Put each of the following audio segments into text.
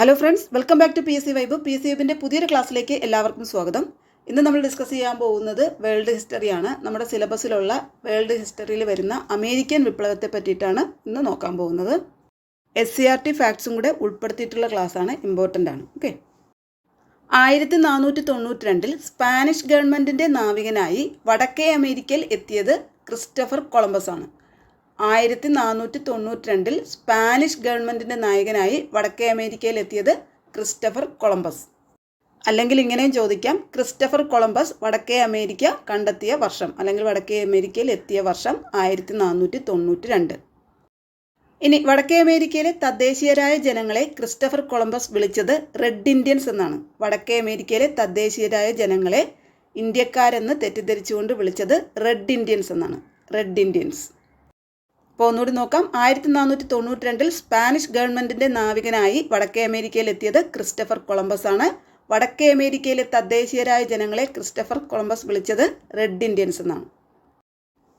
Hello friends welcome back to P S C vibe P S C വൈബിന്റെ പുതിയൊരു ക്ലാസ്സിലേക്ക് എല്ലാവർക്കും സ്വാഗതം. ഇന്ന് നമ്മൾ ഡിസ്കസ് ചെയ്യാൻ പോകുന്നത് വേൾഡ് ഹിസ്റ്ററിയാണ് നമ്മുടെ സിലബസിലുള്ള വേൾഡ് ഹിസ്റ്ററിയിൽ വരുന്ന അമേരിക്കൻ വിപ്ലവത്തെ പറ്റിയിട്ടാണ് ഇന്ന് നോക്കാൻ പോകുന്നത്. എസ് സി ആർ ടി ഫാക്ട്സും കൂടെ ഉൾപ്പെടുത്തിയിട്ടുള്ള ക്ലാസ്സാണ് ഇമ്പോർട്ടന്റ് ആണ് ഓക്കെ ആയിരത്തി നാനൂറ്റി തൊണ്ണൂറ്റി രണ്ടിൽ സ്പാനിഷ് ഗവൺമെന്റിന്റെ നാവികനായി വടക്കേ അമേരിക്കയിൽ എത്തിയത് ക്രിസ്റ്റഫർ കൊളംബസ് ആണ്. ആയിരത്തി നാനൂറ്റി തൊണ്ണൂറ്റി രണ്ടിൽ സ്പാനിഷ് ഗവൺമെന്റിന്റെ നായകനായി വടക്കേ അമേരിക്കയിൽ എത്തിയത് ക്രിസ്റ്റഫർ കൊളംബസ്. അല്ലെങ്കിൽ ഇങ്ങനെയും ചോദിക്കാം ക്രിസ്റ്റഫർ കൊളംബസ് വടക്കേ അമേരിക്ക കണ്ടെത്തിയ വർഷം അല്ലെങ്കിൽ വടക്കേ അമേരിക്കയിൽ എത്തിയ വർഷം ആയിരത്തി നാനൂറ്റി തൊണ്ണൂറ്റി രണ്ട് ഇനി വടക്കേ അമേരിക്കയിലെ തദ്ദേശീയരായ ജനങ്ങളെ ക്രിസ്റ്റഫർ കൊളംബസ് വിളിച്ചത് റെഡ് ഇന്ത്യൻസ് എന്നാണ്. വടക്കേ അമേരിക്കയിലെ തദ്ദേശീയരായ ജനങ്ങളെ ഇന്ത്യക്കാരെന്ന് തെറ്റിദ്ധരിച്ചുകൊണ്ട് വിളിച്ചത് റെഡ് ഇന്ത്യൻസ് എന്നാണ്. Red Indians. അപ്പോൾ ഒന്നുകൂടി നോക്കാം. ആയിരത്തി നാനൂറ്റി തൊണ്ണൂറ്റി രണ്ടിൽ സ്പാനിഷ് ഗവൺമെന്റിന്റെ നാവികനായി വടക്കേ അമേരിക്കയിൽ എത്തിയത് ക്രിസ്റ്റഫർ കൊളംബസ് ആണ്. വടക്കേ അമേരിക്കയിലെ തദ്ദേശീയരായ ജനങ്ങളെ ക്രിസ്റ്റഫർ കൊളംബസ് വിളിച്ചത് റെഡ് ഇന്ത്യൻസ് എന്നാണ്.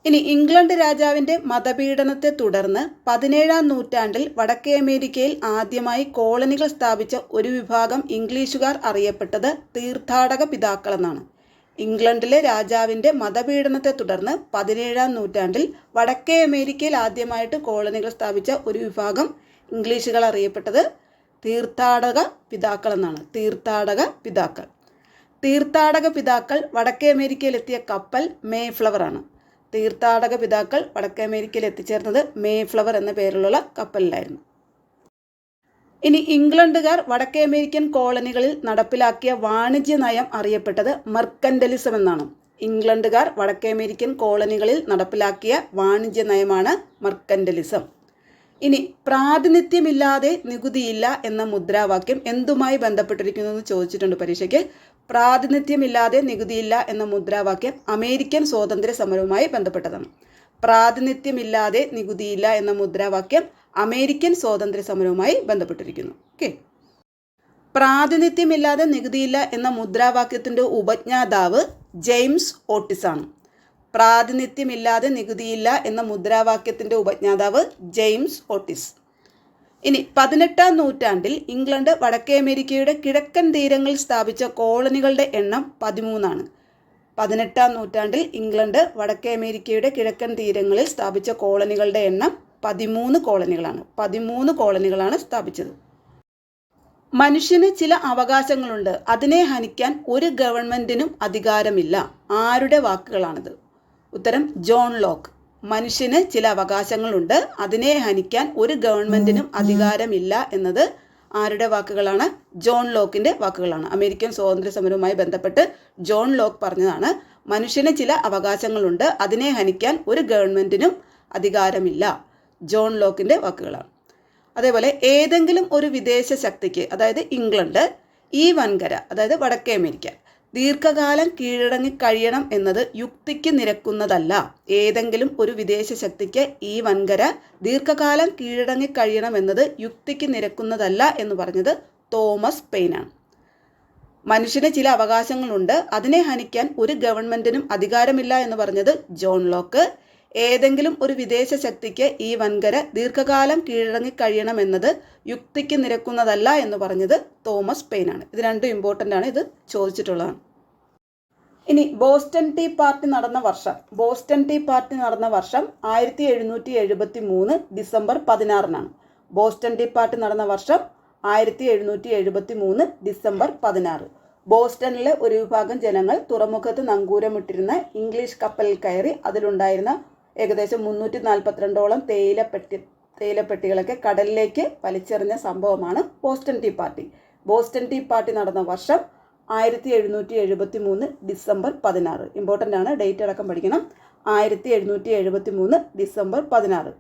ഇനി ഇംഗ്ലണ്ട് രാജാവിന്റെ മതപീഡനത്തെ തുടർന്ന് പതിനേഴാം നൂറ്റാണ്ടിൽ വടക്കേ അമേരിക്കയിൽ ആദ്യമായി കോളനികൾ സ്ഥാപിച്ച ഒരു വിഭാഗം ഇംഗ്ലീഷുകാർ അറിയപ്പെട്ടത് തീർത്ഥാടക പിതാക്കൾ എന്നാണ് ഇംഗ്ലണ്ടിലെ രാജാവിന്റെ മതപീഡനത്തെ തുടർന്ന് പതിനേഴാം നൂറ്റാണ്ടിൽ വടക്കേ അമേരിക്കയിൽ ആദ്യമായിട്ട് കോളനികൾ സ്ഥാപിച്ച ഒരു വിഭാഗം ഇംഗ്ലീഷുകൾ അറിയപ്പെട്ടത് തീർത്ഥാടക പിതാക്കൾ എന്നാണ് തീർത്ഥാടക പിതാക്കൾ. തീർത്ഥാടക പിതാക്കൾ വടക്കേ അമേരിക്കയിൽ എത്തിയ കപ്പൽ മേ ഫ്ലവർ ആണ് തീർത്ഥാടക പിതാക്കൾ വടക്കേ അമേരിക്കയിൽ എത്തിച്ചേർന്നത് മേ ഫ്ലവർ എന്ന പേരിലുള്ള കപ്പലിലായിരുന്നു. ഇനി ഇംഗ്ലണ്ടുകാർ വടക്കേ അമേരിക്കൻ കോളനികളിൽ നടപ്പിലാക്കിയ വാണിജ്യ നയം അറിയപ്പെട്ടത് മെർക്കൻഡലിസം എന്നാണ്. ഇംഗ്ലണ്ടുകാർ വടക്കേ അമേരിക്കൻ കോളനികളിൽ നടപ്പിലാക്കിയ വാണിജ്യ നയമാണ് മെർക്കൻഡലിസം ഇനി പ്രാതിനിധ്യമില്ലാതെ നികുതിയില്ല എന്ന മുദ്രാവാക്യം എന്തുമായി ബന്ധപ്പെട്ടിരിക്കുന്നു എന്ന് ചോദിച്ചിട്ടുണ്ട് പരീക്ഷയ്ക്ക്. പ്രാതിനിധ്യമില്ലാതെ നികുതിയില്ല എന്ന മുദ്രാവാക്യം അമേരിക്കൻ സ്വാതന്ത്ര്യ സമരവുമായി ബന്ധപ്പെട്ടതാണ്. പ്രാതിനിധ്യമില്ലാതെ നികുതിയില്ല എന്ന മുദ്രാവാക്യം അമേരിക്കൻ സ്വാതന്ത്ര്യ സമരവുമായി ബന്ധപ്പെട്ടിരിക്കുന്നു. ഓക്കെ. പ്രാതിനിധ്യമില്ലാതെ നികുതിയില്ല എന്ന മുദ്രാവാക്യത്തിന്റെ ഉപജ്ഞാതാവ് ജെയിംസ് ഓട്ടിസ് ആണ്. പ്രാതിനിധ്യമില്ലാതെ നികുതിയില്ല എന്ന മുദ്രാവാക്യത്തിന്റെ ഉപജ്ഞാതാവ് ജെയിംസ് ഓട്ടിസ്. ഇനി പതിനെട്ടാം നൂറ്റാണ്ടിൽ ഇംഗ്ലണ്ട് വടക്കേ അമേരിക്കയുടെ കിഴക്കൻ തീരങ്ങളിൽ സ്ഥാപിച്ച കോളനികളുടെ എണ്ണം പതിമൂന്നാണ്. പതിനെട്ടാം നൂറ്റാണ്ടിൽ ഇംഗ്ലണ്ട് വടക്കേ അമേരിക്കയുടെ കിഴക്കൻ തീരങ്ങളിൽ സ്ഥാപിച്ച കോളനികളുടെ എണ്ണം പതിമൂന്ന് കോളനികളാണ്. പതിമൂന്ന് കോളനികളാണ് സ്ഥാപിച്ചത്. മനുഷ്യന് ചില അവകാശങ്ങളുണ്ട്. അതിനെ ഹനിക്കാൻ ഒരു ഗവൺമെന്റിനും അധികാരമില്ല. ആരുടെ വാക്കുകളാണിത്? ഉത്തരം ജോൺ ലോക്ക്. മനുഷ്യന് ചില അവകാശങ്ങളുണ്ട്. അതിനെ ഹനിക്കാൻ ഒരു ഗവൺമെന്റിനും അധികാരമില്ല എന്നത് ആരുടെ വാക്കുകളാണ്? ജോൺ ലോക്കിന്റെ വാക്കുകളാണ്. അമേരിക്കൻ സ്വാതന്ത്ര്യ സമരവുമായി ബന്ധപ്പെട്ട് ജോൺ ലോക്ക് പറഞ്ഞതാണ് മനുഷ്യന് ചില അവകാശങ്ങളുണ്ട് അതിനെ ഹനിക്കാൻ ഒരു ഗവൺമെന്റിനും അധികാരമില്ല. ജോൺ ലോക്കിന്റെ വാക്കുകളാണ്. അതേപോലെ ഏതെങ്കിലും ഒരു വിദേശ ശക്തിക്ക് അതായത് ഇംഗ്ലണ്ട് ഈ വൻകര അതായത് വടക്കേ അമേരിക്ക ദീർഘകാലം കീഴടങ്ങി കഴിയണം എന്നത് യുക്തിക്ക് നിരക്കുന്നതല്ല. ഏതെങ്കിലും ഒരു വിദേശ ശക്തിക്ക് ഈ വൻകര ദീർഘകാലം കീഴടങ്ങി കഴിയണം എന്നത് യുക്തിക്ക് നിരക്കുന്നതല്ല എന്ന് പറഞ്ഞത് തോമസ് പെയിനാണ്. മനുഷ്യന് ചില അവകാശങ്ങളുണ്ട്. അതിനെ ഹനിക്കാൻ ഒരു ഗവൺമെന്റിനും അധികാരമില്ല എന്ന് പറഞ്ഞത് ജോൺ ലോക്ക്. ഏതെങ്കിലും ഒരു വിദേശ ശക്തിക്ക് ഈ വൻകര ദീർഘകാലം കീഴടങ്ങി കഴിയണമെന്നത് യുക്തിക്ക് നിരക്കുന്നതല്ല എന്ന് പറഞ്ഞത് തോമസ് പെയിനാണ്. ഇത് രണ്ടും ഇമ്പോർട്ടന്റ് ആണ്. ഇത് ചോദിച്ചിട്ടുള്ളതാണ്. ഇനി ബോസ്റ്റൺ ടീ പാർട്ടി നടന്ന വർഷം. ബോസ്റ്റൺ ടീ പാർട്ടി നടന്ന വർഷം ആയിരത്തി എഴുന്നൂറ്റി എഴുപത്തി മൂന്ന് ഡിസംബർ പതിനാറിനാണ്. ബോസ്റ്റൺ ടീ പാർട്ടി നടന്ന വർഷം ആയിരത്തി എഴുന്നൂറ്റി എഴുപത്തി മൂന്ന് ഡിസംബർ പതിനാറ്. ബോസ്റ്റണിലെ ഒരു വിഭാഗം ജനങ്ങൾ തുറമുഖത്ത് നങ്കൂരമിട്ടിരുന്ന ഇംഗ്ലീഷ് കപ്പലിൽ കയറി അതിലുണ്ടായിരുന്ന ഏകദേശം മുന്നൂറ്റി നാൽപ്പത്തിരണ്ടോളം തേയിലപ്പെട്ടി തേയിലപ്പെട്ടികളൊക്കെ കടലിലേക്ക് വലിച്ചെറിഞ്ഞ സംഭവമാണ് Boston tea party. Boston tea party നടന്ന വർഷം ആയിരത്തി എഴുന്നൂറ്റി എഴുപത്തി മൂന്ന് ഡിസംബർ പതിനാറ്. ഇമ്പോർട്ടന്റ് ആണ് ഡേറ്റ് അടക്കം പഠിക്കണം. ആയിരത്തി എഴുന്നൂറ്റി എഴുപത്തി മൂന്ന് ഡിസംബർ പതിനാറ്.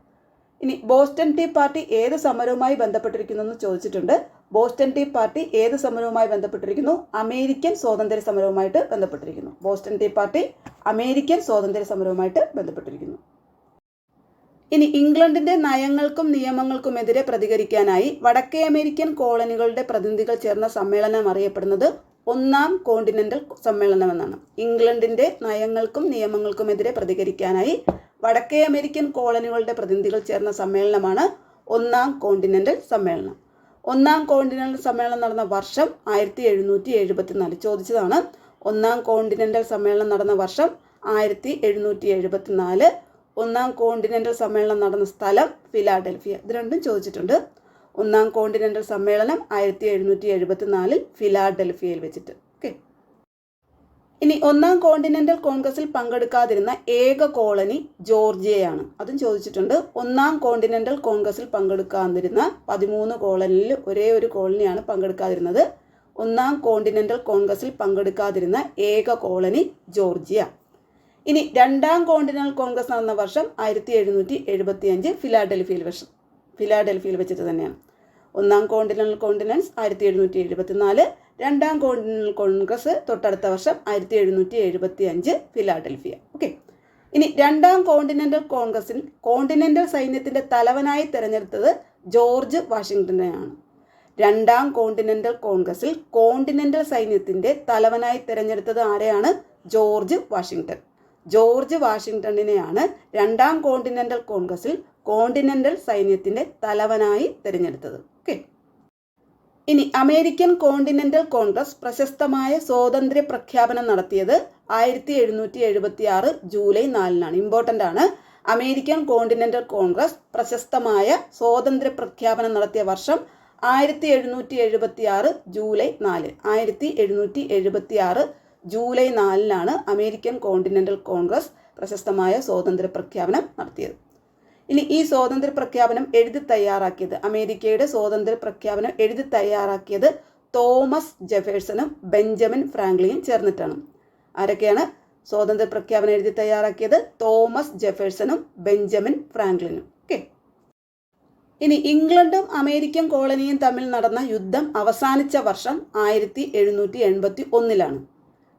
ഇനി ബോസ്റ്റൺ ടീ പാർട്ടി ഏത് സമരവുമായി ബന്ധപ്പെട്ടിരിക്കുന്നു എന്ന് ചോദിച്ചിട്ടുണ്ട്. ബോസ്റ്റൺ ടീ പാർട്ടി ഏത് സമരവുമായി ബന്ധപ്പെട്ടിരിക്കുന്നു? അമേരിക്കൻ സ്വാതന്ത്ര്യ സമരവുമായിട്ട് ബന്ധപ്പെട്ടിരിക്കുന്നു. ബോസ്റ്റൺ ടീ പാർട്ടി അമേരിക്കൻ സ്വാതന്ത്ര്യ സമരവുമായിട്ട് ബന്ധപ്പെട്ടിരിക്കുന്നു. ഇനി ഇംഗ്ലണ്ടിന്റെ നയങ്ങൾക്കും നിയമങ്ങൾക്കുമെതിരെ പ്രതികരിക്കാനായി വടക്കേ അമേരിക്കൻ കോളനികളുടെ പ്രതിനിധികൾ ചേർന്ന സമ്മേളനം അറിയപ്പെടുന്നത് ഒന്നാം കോണ്ടിനെന്റൽ സമ്മേളനം എന്നാണ് ഇംഗ്ലണ്ടിന്റെ നയങ്ങൾക്കും നിയമങ്ങൾക്കുമെതിരെ പ്രതികരിക്കാനായി വടക്കേ അമേരിക്കൻ കോളനികളുടെ പ്രതിനിധികൾ ചേർന്ന സമ്മേളനമാണ് ഒന്നാം കോണ്ടിനെന്റൽ സമ്മേളനം. ഒന്നാം കോണ്ടിനെന്റൽ സമ്മേളനം നടന്ന വർഷം ആയിരത്തി എഴുന്നൂറ്റി എഴുപത്തിനാല് ചോദിച്ചതാണ്. ഒന്നാം കോണ്ടിനെന്റൽ സമ്മേളനം നടന്ന വർഷം ആയിരത്തി എഴുന്നൂറ്റി എഴുപത്തിനാല് ഒന്നാം കോണ്ടിനെന്റൽ സമ്മേളനം നടന്ന സ്ഥലം ഫിലാഡൽഫിയ. ഇത് രണ്ടും ചോദിച്ചിട്ടുണ്ട്. ഒന്നാം കോണ്ടിനെന്റൽ സമ്മേളനം ആയിരത്തി എഴുന്നൂറ്റി എഴുപത്തിനാലിൽ ഫിലാഡൽഫിയയിൽ വെച്ചിട്ട്. ഓക്കെ ഇനി ഒന്നാം കോണ്ടിനെന്റൽ കോൺഗ്രസിൽ പങ്കെടുക്കാതിരുന്ന ഏക കോളനി ജോർജിയയാണ്. അതും ചോദിച്ചിട്ടുണ്ട്. ഒന്നാം കോണ്ടിനെന്റൽ കോൺഗ്രസിൽ പങ്കെടുക്കാതിരുന്ന പതിമൂന്ന് കോളനിയിൽ ഒരേ ഒരു കോളനിയാണ് പങ്കെടുക്കാതിരുന്നത്. ഒന്നാം കോണ്ടിനെന്റൽ കോൺഗ്രസിൽ പങ്കെടുക്കാതിരുന്ന ഏക കോളനി ജോർജിയ. ഇനി രണ്ടാം കോണ്ടിനൽ കോൺഗ്രസ് നടന്ന വർഷം ആയിരത്തി എഴുന്നൂറ്റി എഴുപത്തി അഞ്ച് ഫിലാഡൽഫിയിൽ വെച്ച് ഫിലാഡൽഫിയിൽ വെച്ചിട്ട് തന്നെയാണ്. ഒന്നാം കോണ്ടിനൽ കോണ്ടിനൻസ് ആയിരത്തി എഴുന്നൂറ്റി എഴുപത്തിനാല് രണ്ടാം കോണ്ടിനൽ കോൺഗ്രസ് തൊട്ടടുത്ത വർഷം ആയിരത്തി എഴുന്നൂറ്റി എഴുപത്തി അഞ്ച് ഫിലാഡൽഫിയ. ഓക്കെ ഇനി രണ്ടാം കോണ്ടിനെന്റൽ കോൺഗ്രസിൽ കോണ്ടിനെന്റൽ സൈന്യത്തിന്റെ തലവനായി തിരഞ്ഞെടുത്തത് ജോർജ് വാഷിങ്ടനെയാണ്. രണ്ടാം കോണ്ടിനെന്റൽ കോൺഗ്രസിൽ കോണ്ടിനെന്റൽ സൈന്യത്തിന്റെ തലവനായി തിരഞ്ഞെടുത്തത് ആരെയാണ്? George Washington. ജോർജ് വാഷിങ്ടണിനെയാണ് രണ്ടാം കോണ്ടിനെന്റൽ കോൺഗ്രസിൽ കോണ്ടിനെന്റൽ സൈന്യത്തിന്റെ തലവനായി തിരഞ്ഞെടുത്തത്. ഓക്കെ ഇനി അമേരിക്കൻ കോണ്ടിനെന്റൽ കോൺഗ്രസ് പ്രശസ്തമായ സ്വാതന്ത്ര്യ പ്രഖ്യാപനം നടത്തിയത് ആയിരത്തി എഴുന്നൂറ്റി എഴുപത്തി ആറ് ജൂലൈ നാലിനാണ്. ഇമ്പോർട്ടന്റ് ആണ്. അമേരിക്കൻ കോണ്ടിനെന്റൽ കോൺഗ്രസ് പ്രശസ്തമായ സ്വാതന്ത്ര്യ പ്രഖ്യാപനം നടത്തിയ വർഷം ആയിരത്തി എഴുന്നൂറ്റി എഴുപത്തി ആറ് ജൂലൈ നാല്. ആയിരത്തി എഴുന്നൂറ്റി എഴുപത്തി ആറ് ജൂലൈ നാലിനാണ് അമേരിക്കൻ കോണ്ടിനെന്റൽ കോൺഗ്രസ് പ്രശസ്തമായ സ്വാതന്ത്ര്യ പ്രഖ്യാപനം നടത്തിയത്. ഇനി ഈ സ്വാതന്ത്ര്യ പ്രഖ്യാപനം എഴുതി തയ്യാറാക്കിയത് അമേരിക്കയുടെ സ്വാതന്ത്ര്യ പ്രഖ്യാപനം എഴുതി തയ്യാറാക്കിയത് തോമസ് ജെഫേഴ്സണും ബെഞ്ചമിൻ ഫ്രാങ്ക്ലിയും ചേർന്നിട്ടാണ്. ആരൊക്കെയാണ് സ്വാതന്ത്ര്യ പ്രഖ്യാപനം എഴുതി തയ്യാറാക്കിയത്? തോമസ് ജെഫേഴ്സണും ബെഞ്ചമിൻ ഫ്രാങ്ക്ലിനും. ഓക്കെ. ഇനി ഇംഗ്ലണ്ടും അമേരിക്കൻ കോളനിയും തമ്മിൽ നടന്ന യുദ്ധം അവസാനിച്ച വർഷം ആയിരത്തി എഴുന്നൂറ്റി എൺപത്തി ഒന്നിലാണ്.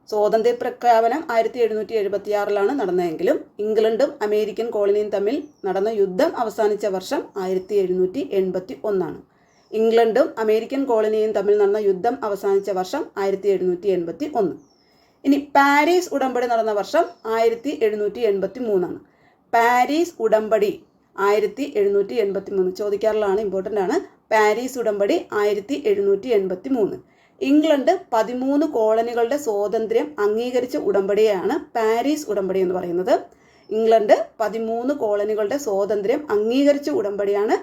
സ്വാതന്ത്ര്യ പ്രഖ്യാപനം ആയിരത്തി എഴുന്നൂറ്റി എഴുപത്തി ആറിലാണ് നടന്നതെങ്കിലും ഇംഗ്ലണ്ടും അമേരിക്കൻ കോളനിയും തമ്മിൽ നടന്ന യുദ്ധം അവസാനിച്ച വർഷം ആയിരത്തി എഴുന്നൂറ്റി എൺപത്തി ഒന്നാണ് ഇംഗ്ലണ്ടും അമേരിക്കൻ കോളനിയും തമ്മിൽ നടന്ന യുദ്ധം അവസാനിച്ച വർഷം ആയിരത്തി എഴുന്നൂറ്റി എൺപത്തി ഒന്ന് ഇനി പാരീസ് ഉടമ്പടി നടന്ന വർഷം ആയിരത്തി എഴുന്നൂറ്റി എൺപത്തി മൂന്നാണ് പാരീസ് ഉടമ്പടി ആയിരത്തി എഴുന്നൂറ്റി എൺപത്തി മൂന്ന് ചോദിക്കാറുള്ളതാണ് ഇമ്പോർട്ടന്റ് ആണ്. പാരീസ് ഉടമ്പടി ആയിരത്തി എഴുന്നൂറ്റി എൺപത്തി മൂന്ന് ഇംഗ്ലണ്ട് പതിമൂന്ന് കോളനികളുടെ സ്വാതന്ത്ര്യം അംഗീകരിച്ച ഉടമ്പടിയാണ് പാരീസ് ഉടമ്പടി എന്ന് പറയുന്നത്. ഇംഗ്ലണ്ട് പതിമൂന്ന് കോളനികളുടെ സ്വാതന്ത്ര്യം അംഗീകരിച്ച ഉടമ്പടിയാണ്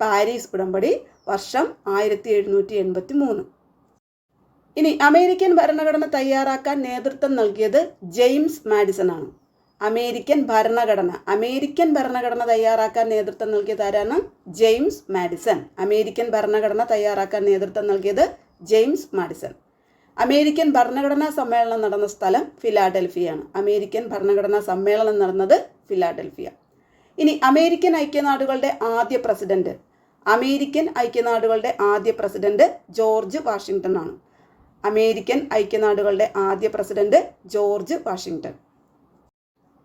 പാരീസ് ഉടമ്പടി വർഷം ആയിരത്തി എഴുന്നൂറ്റി എൺപത്തി മൂന്ന് ഇനി അമേരിക്കൻ ഭരണഘടന തയ്യാറാക്കാൻ നേതൃത്വം നൽകിയത് ജെയിംസ് മാഡിസൺ ആണ്. അമേരിക്കൻ ഭരണഘടന അമേരിക്കൻ ഭരണഘടന തയ്യാറാക്കാൻ നേതൃത്വം നൽകിയത് ആരാണ്? James Madison. അമേരിക്കൻ ഭരണഘടന തയ്യാറാക്കാൻ നേതൃത്വം നൽകിയത് ജെയിംസ് മാഡിസൺ. അമേരിക്കൻ ഭരണഘടനാ സമ്മേളനം നടന്ന സ്ഥലം ഫിലാഡൽഫിയാണ് അമേരിക്കൻ ഭരണഘടനാ സമ്മേളനം നടന്നത് ഫിലാഡൽഫിയ. ഇനി അമേരിക്കൻ ഐക്യനാടുകളുടെ ആദ്യ പ്രസിഡന്റ്. അമേരിക്കൻ ഐക്യനാടുകളുടെ ആദ്യ പ്രസിഡന്റ് ജോർജ് വാഷിങ്ടൺ ആണ് അമേരിക്കൻ ഐക്യനാടുകളുടെ ആദ്യ പ്രസിഡന്റ് ജോർജ് വാഷിങ്ടൺ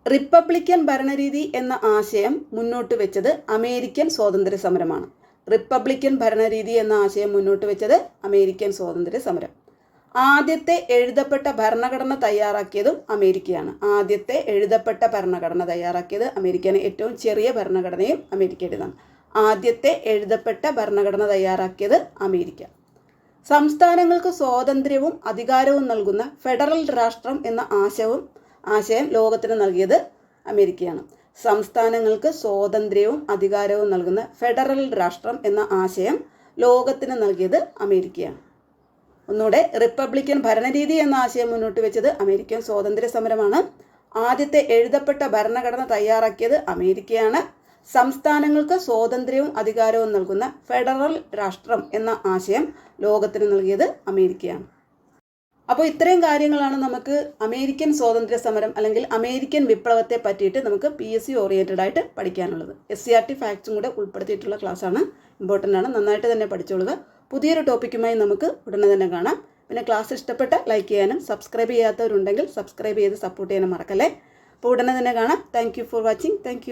റിപ്പബ്ലിക്കൻ ഭരണരീതി എന്ന ആശയം മുന്നോട്ട് വെച്ചത് അമേരിക്കൻ സ്വാതന്ത്ര്യ സമരമാണ് റിപ്പബ്ലിക്കൻ ഭരണരീതി എന്ന ആശയം മുന്നോട്ട് വെച്ചത് അമേരിക്കൻ സ്വാതന്ത്ര്യ സമരം. ആദ്യത്തെ എഴുതപ്പെട്ട ഭരണഘടന തയ്യാറാക്കിയതും അമേരിക്കയാണ്. ആദ്യത്തെ എഴുതപ്പെട്ട ഭരണഘടന തയ്യാറാക്കിയത് അമേരിക്കയാണ്. ഏറ്റവും ചെറിയ ഭരണഘടനയും അമേരിക്കയുടേതാണ് ആദ്യത്തെ എഴുതപ്പെട്ട ഭരണഘടന തയ്യാറാക്കിയത് അമേരിക്ക. സംസ്ഥാനങ്ങൾക്ക് സ്വാതന്ത്ര്യവും അധികാരവും നൽകുന്ന ഫെഡറൽ രാഷ്ട്രം എന്ന ആശയവും ആശയം ലോകത്തിന് നൽകിയത് അമേരിക്കയാണ്. സംസ്ഥാനങ്ങൾക്ക് സ്വാതന്ത്ര്യവും അധികാരവും നൽകുന്ന ഫെഡറൽ രാഷ്ട്രം എന്ന ആശയം ലോകത്തിന് നൽകിയത് അമേരിക്കയാണ്. ഒന്നുകൂടെ റിപ്പബ്ലിക്കൻ ഭരണരീതി എന്ന ആശയം മുന്നോട്ട് വെച്ചത് അമേരിക്കൻ സ്വാതന്ത്ര്യ സമരമാണ്. ആദ്യത്തെ എഴുതപ്പെട്ട ഭരണഘടന തയ്യാറാക്കിയത് അമേരിക്കയാണ്. സംസ്ഥാനങ്ങൾക്ക് സ്വാതന്ത്ര്യവും അധികാരവും നൽകുന്ന ഫെഡറൽ രാഷ്ട്രം എന്ന ആശയം ലോകത്തിന് നൽകിയത് അമേരിക്കയാണ്. അപ്പോൾ ഇത്രയും കാര്യങ്ങളാണ് നമുക്ക് അമേരിക്കൻ സ്വാതന്ത്ര്യ സമരം അല്ലെങ്കിൽ അമേരിക്കൻ വിപ്ലവത്തെ പറ്റിയിട്ട് നമുക്ക് പി എസ് സി ഓറിയന്റഡ് ആയിട്ട് പഠിക്കാനുള്ളത്. എസ് സി ആർ ടി ഫാക്ട്സും കൂടെ ഉൾപ്പെടുത്തിയിട്ടുള്ള ക്ലാസ്സാണ് ഇമ്പോർട്ടന്റ് ആണ്. നന്നായിട്ട് തന്നെ പഠിച്ചോളുക. പുതിയൊരു ടോപ്പിക്കുമായി നമുക്ക് ഉടനെ തന്നെ കാണാം. പിന്നെ ക്ലാസ് ഇഷ്ടപ്പെട്ട ലൈക്ക് ചെയ്യാനും സബ്സ്ക്രൈബ് ചെയ്യാത്തവരുണ്ടെങ്കിൽ സബ്സ്ക്രൈബ് ചെയ്ത് സപ്പോർട്ട് ചെയ്യാനും മറക്കല്ലേ. അപ്പോൾ ഉടനെ തന്നെ കാണാം. Thank for watching thank